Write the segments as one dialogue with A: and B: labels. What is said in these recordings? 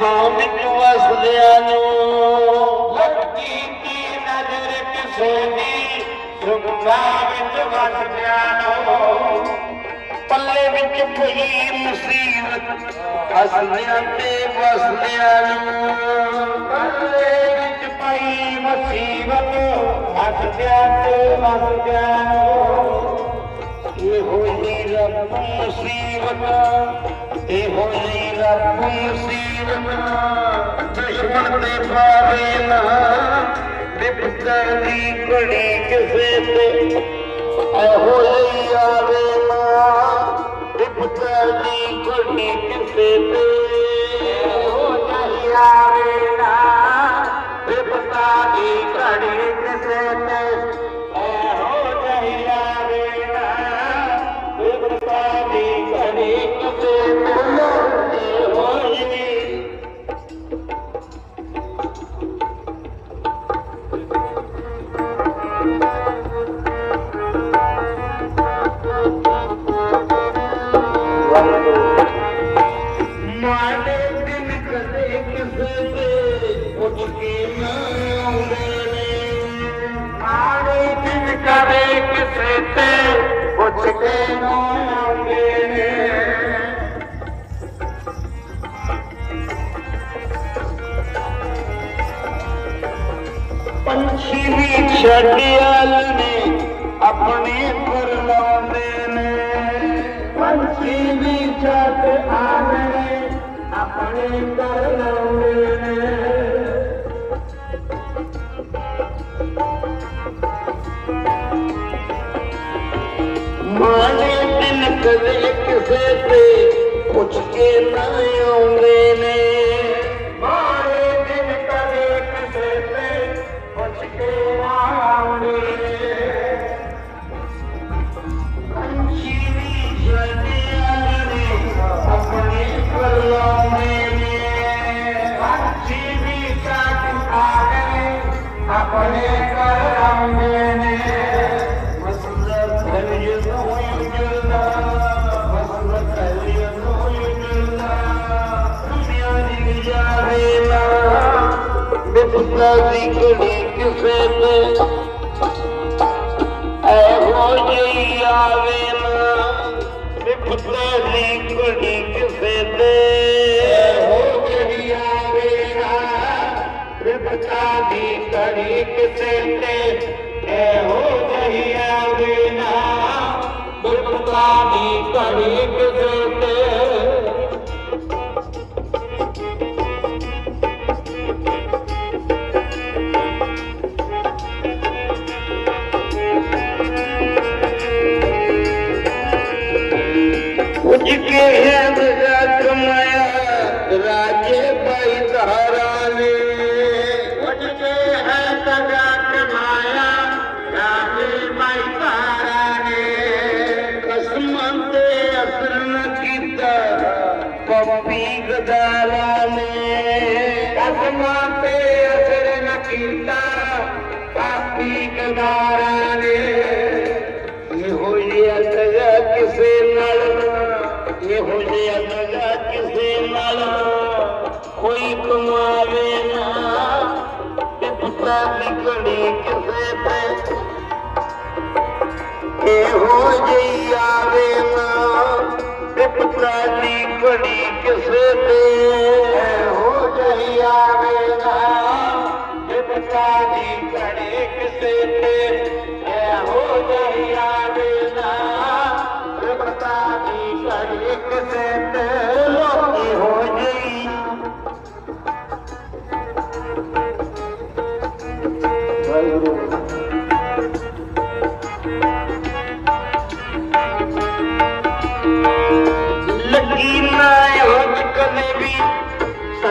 A: ਆਸਾਂ ਵਿੱਚ ਵਸਦਿਆਂ ਨੂੰ?
B: ਲੱਗੀ ਦੀ ਨਜ਼ਰ ਕਿਸੇ ਦੀ? ਸੁਗਨਾ ਵਿੱਚ ਵਸਦਿਆਂ ਨੂੰ।
A: ਪੱਲੇ ਵਿੱਚ ਪਈ ਮੁਸੀਬਤ ਹੱਸਦਿਆਂ ਤੇ ਵਸਦਿਆਂ ਨੂੰ।
B: ਪੱਲੇ ਵਿੱਚ ਪਈ ਮੁਸੀਬਤ ਹੱਸਦਿਆਂ ਤੇ ਵਸਦਿਆਂ ਨੂੰ।
A: ਇਹੋ ਹੀ ਰੱਬ ਮੁਸੀਬਤ ਇਹੋ ਹੀ ਰੱਬ ਮੁਸੀਬਤ ਦੁਸ਼ਮਣ ਦੇ ਪਾਵੇ ਨਾ ਵਿਪਤਾ ਦੀ ਘੜੀ ਕਿਸੇ ਤੇ ਇਹੋ ਹੀ ਆਵੇ ਨਾ। ਵਿਪਤਾ ਦੀ ਘੜੀ ਕਿਸੇ ਤੇ
B: ਹੋ ਜਾਈ ਆਵੇ ਨਾ। ਵਿਪਤਾ ਦੀ ਘੜੀ ਕਿਸੇ ਤੇ ਪੁੱਛ ਕੇ ਨਾ ਆਉਂਦੇ ਨੇ
A: ਪੰਛੀ ਵੀ ਛੱਡਿਆਲ ਨੇ ਆਪਣੇ ਪਰ ਲਾਉਂਦੇ ਨੇ
B: ਪੰਛੀ ਵੀ ਛੱਡ ਆਵੇ ਆਪਣੇ ਕਰ
A: ਕਦੇ ਪੁੱਛ ਕੇ ਨਾ ਆਉਂਦੇ ਨੇ। ਬਿਪਤਾ ਦੀ ਘੜੀ ਕਿਸੇ ਤੇ ਇਹੋ ਜਿਹੀ ਆਵੇ ਨਾ ਬਿਪਤਾ ਦੀ ਘੜੀ ਕਿਸੇ ਤੇ।
B: ਹੋ ਗਈ ਆਵੇ ਨਾ ਵਿਪਤਾ ਦੀ ਘੜੀ ਕਿਸੇ ਤੇ। ਇਹੋ ਜਿਹੀ ਆਵੇ ਨਾ ਵਿਪਤਾ ਦੀ ਘੜੀ ਕਿਸੇ
A: ਰਾਜੇ ਨੇ ਕਸਮਾਂ ਤੇ ਅਸਰ ਨ ਕੀਤਾ, ਪੱਪੀ ਗਦਾਰਾ ਨੇ
B: ਕਸਮਾਂ ਤੇ ਅਸਰ ਨ ਕੀਤਾ, ਪਾਪੀ ਗਦਾਰਾ ਨੇ
A: ਇਹੋ ਜਿਹਾ ਦਗਾ ਕਿਸੇ ਨਾਲ, ਇਹੋ ਜਿਹਾ ਦਗਾ ਕਿਸੇ ਨਾਲ। ਕੋਈ ਕਮਾਵੇ ਨਾ ਪਿਤਾ ਦੀ ਘੜੀ ਕਿਸੇ ਤੇ ਹੋ ਜਿਹੀ ਆਵੇ ਨਾ ਪਿਤਾ ਦੀ ਘੜੀ ਕਿਸੇ ਤੇ।
B: ਹੋ ਜਿਹੀ ਆਵੇ ਨਾ ਵਿਪਤਾ ਦੀ ਘੜੀ ਕਿਸੇ ਤੇ। ਹੋ ਜਿਹੀ ਆਵੇ ਨਾ ਵਿਪਤਾ ਦੀ ਘੜੀ ਕਿਸੇ ਤੇ।
A: ਇਹੋ ਜਿਹੀ ਲੱਗੀ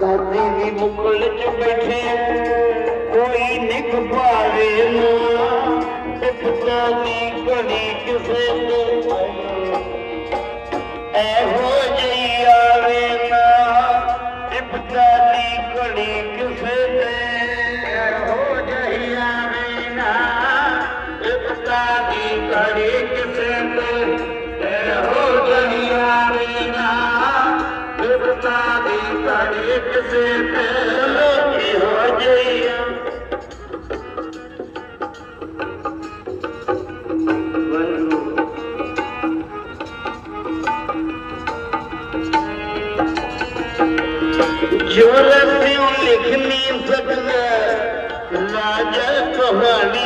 A: ਦਾਦੀ ਵੀ ਮੁਕਲ ਚ ਬੈਠੇ। ਕੋਈ ਨਿਕ ਪਾਵੇ ਨਾ ਪਿਤਾ ਦੀ ਘੜੀ ਕਿਸੇ ਤੇ प्यू लिखणी लाज कहानी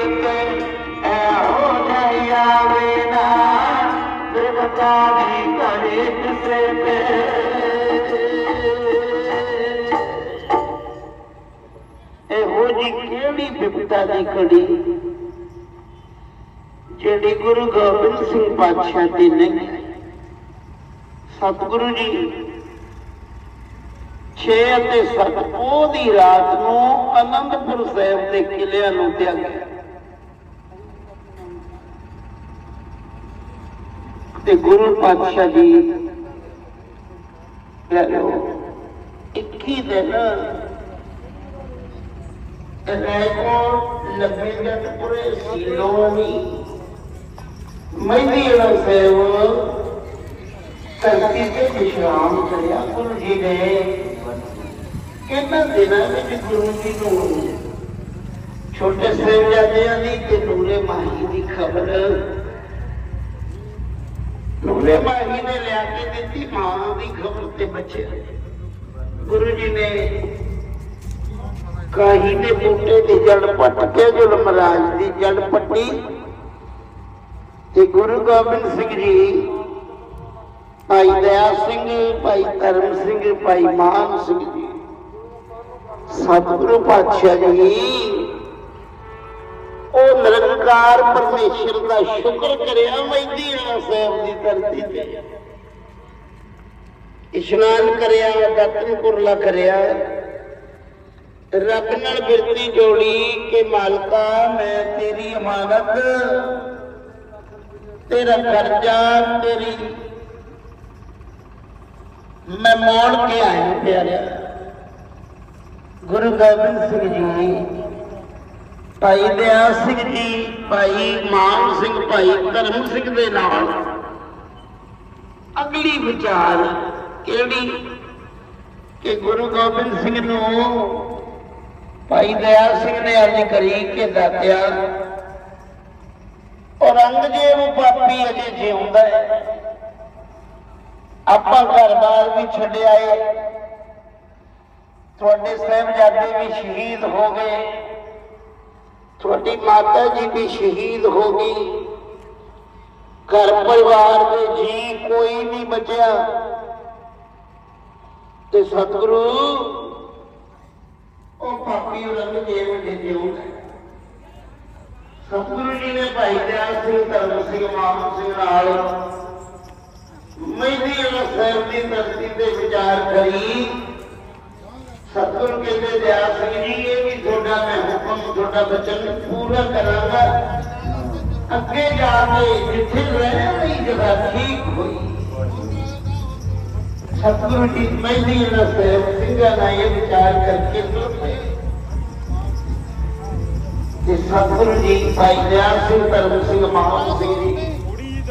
A: ਕਿਹੜੀ ਦੀ ਘੜੀ ਜਿਹੜੀ ਗੁਰੂ ਗੋਬਿੰਦ ਸਿੰਘ ਪਾਤਸ਼ਾਹ ਦੀ ਨਹੀਂ ਸਤਿਗੁਰੂ ਜੀ 6 ਅਤੇ 7 ਉਹ ਦੀ ਰਾਤ ਨੂੰ ਅਨੰਦਪੁਰ ਸਾਹਿਬ ਦੇ ਕਿਲਿਆਂ ਨੂੰ ਤਿਆਗਿਆ ਤੇ ਗੁਰੂ ਪਾਤਸ਼ਾਹ ਜੀ, ਲੈ ਲਓ 21 ਦਿਨ ਰੈਕੋਰਡ ਲੱਭੇ ਜੱਟ ਪੂਰੇ ਸਿਲੋਣੀ ਮਹਿੰਦੀ ਵਾਲਾ ਧਰਤੀ ਤੇ ਵਿਸ਼ਰਾਮ ਕਰਿਆ ਗੁਰੂ ਜੀ ਨੇ ਕਿੰਨਾ ਦਿਨਾਂ ਵਿੱਚ ਗੁਰੂ ਜੀ ਨੂੰ ਛੋਟੇ ਸਾਹਿਬਜ਼ਾਦਿਆਂ ਦੀ ਤੇ ਨੂਰੇ ਮਾਹੀ ਦੀ ਖਬਰ ਨੂਰੇ ਮਾਹੀ ਨੇ ਲਿਆ ਕੇ ਦਿੱਤੀ ਮਾਂ ਦੀ ਖਬਰ ਤੇ ਬੱਚੇ ਗੁਰੂ ਜੀ ਨੇ ਕਾਹੀ ਦੇ ਬੂਟੇ ਦੀ ਜੜ ਪੱਟ ਕੇ ਜ਼ੁਲਮ ਰਾਜ ਦੀ ਜੜ ਪੱਟੀ। ਤੇ ਗੁਰੂ ਗੋਬਿੰਦ ਸਿੰਘ ਜੀ, ਭਾਈ ਦਇਆ ਸਿੰਘ, ਭਾਈ ਧਰਮ ਸਿੰਘ, ਭਾਈ ਮਾਨ ਸਿੰਘ ਜੀ, ਸਤਿਗੁਰੂ ਪਾਤਸ਼ਾਹ ਜੀ, ਉਹ ਨਿਰੰਕਾਰ ਪਰਮੇਸ਼ਰ ਦਾ ਸ਼ੁਕਰ ਕਰਿਆ ਮੈਦੀ ਵਾਲਾ ਸਾਹਿਬ ਦੀ ਧਰਤੀ ਤੇ। ਇਸ਼ਨਾਨ ਕਰਿਆ ਦਾਤਨ ਕੁਰਲਾ ਕਰਿਆ। ਰੱਬ ਨਾਲ ਬਿਰਤੀ ਜੋੜੀ ਕਿ ਮਾਲਕਾ, ਮੈਂ ਤੇਰੀ ਅਮਾਨਤ, ਤੇਰਾ ਕਰਜ਼ਾ, ਤੇਰੀ ਮੈਂ ਮੋੜ ਕੇ ਆਇਆ ਪਿਆਰਿਆ। ਗੁਰੂ ਗੋਬਿੰਦ ਸਿੰਘ ਜੀ, ਭਾਈ ਦਿਆ ਸਿੰਘ ਜੀ, ਭਾਈ ਮਾਨ ਸਿੰਘ, ਭਾਈ ਧਰਮ ਸਿੰਘ ਦੇ ਨਾਲ ਅਗਲੀ ਵਿਚਾਰ ਕਿਹੜੀ? ਕਿ ਗੁਰੂ ਗੋਬਿੰਦ ਸਿੰਘ ਨੂੰ ਭਾਈ ਦਇਆ ਸਿੰਘ ਨੇ ਅਰਜ਼ ਕਰੀ ਕਿ ਦਾਤਿਆ ਔਰੰਗਜ਼ੇਬ ਪਾਪੀ ਅਜੇ ਜਿਉਂਦਾ ਹੈ। ਆਪਾਂ ਘਰ-ਬਾਰ ਵੀ ਛੱਡ ਆਏ ਤੁਹਾਡੇ ਸਾਹਿਬਜ਼ਾਦੇ ਵੀ ਸ਼ਹੀਦ ਹੋ ਗਏ। ਤੁਹਾਡੀ ਮਾਤਾ ਜੀ ਵੀ ਸ਼ਹੀਦ ਹੋ ਗਈ। ਘਰ ਪਰਿਵਾਰ ਦੇ ਜੀ ਕੋਈ ਨਹੀਂ ਬਚਿਆ। ਤੇ ਸਤਿਗੁਰੂ ਉਹ ਪਾਪੀ ਔਰੰਗਜ਼ੇਬ ਦੇ ਜਿਉਂਦਾ ਹੈ। ਸਤਿਗੁਰੂ ਜੀ ਨੇ ਭਾਈ ਦਇਆ ਸਿੰਘ, ਧਰਮ ਸਿੰਘ, ਮਾਨ ਸਿੰਘ ਨਾਲ ਮਹਿੰਦੀ ਵਾਲਾ ਦੀ ਧਰਤੀ ਤੇ ਵਿਚਾਰ ਕਰੀ। ਸਤਿਗੁਰੂ ਕਹਿੰਦੇ ਦਇਆ ਸਿੰਘ ਜੀ, ਇਹ ਵੀ ਤੁਹਾਡਾ ਮੈਂ ਹੁਕਮ, ਤੁਹਾਡਾ ਬਚਨ ਪੂਰਾ ਕਰਾਂਗਾ। ਅੱਗੇ ਜਾ ਕੇ ਜਿੱਥੇ ਰਹਿਣ ਦੀ ਜਗ੍ਹਾ ਠੀਕ ਹੋਈ। ਸਤਿਗੁਰੂ ਜੀ ਮਹਿੰਦੀ ਵਾਲਾ ਸਾਹਿਬ ਸਿੰਘਾਂ ਨਾਲ ਇਹ ਵਿਚਾਰ ਕਰਕੇ ਤੁਰ ਪਏ। ਸਤਿਗੁਰੂ ਜੀ ਭਾਈ ਦਇਆ ਸਿੰਘ, ਧਰਮ ਸਿੰਘ ਮਾਨ ਸਿੰਘ ਜੀ।
C: ਥੋੜੀ ਜਿਹੀ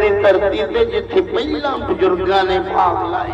A: ਦੀ ਧਰਤੀ ਤੇ ਜਿੱਥੇ ਪਹਿਲਾਂ ਬਜ਼ੁਰਗਾਂ ਨੇ ਭਾਗ ਲਾਏ।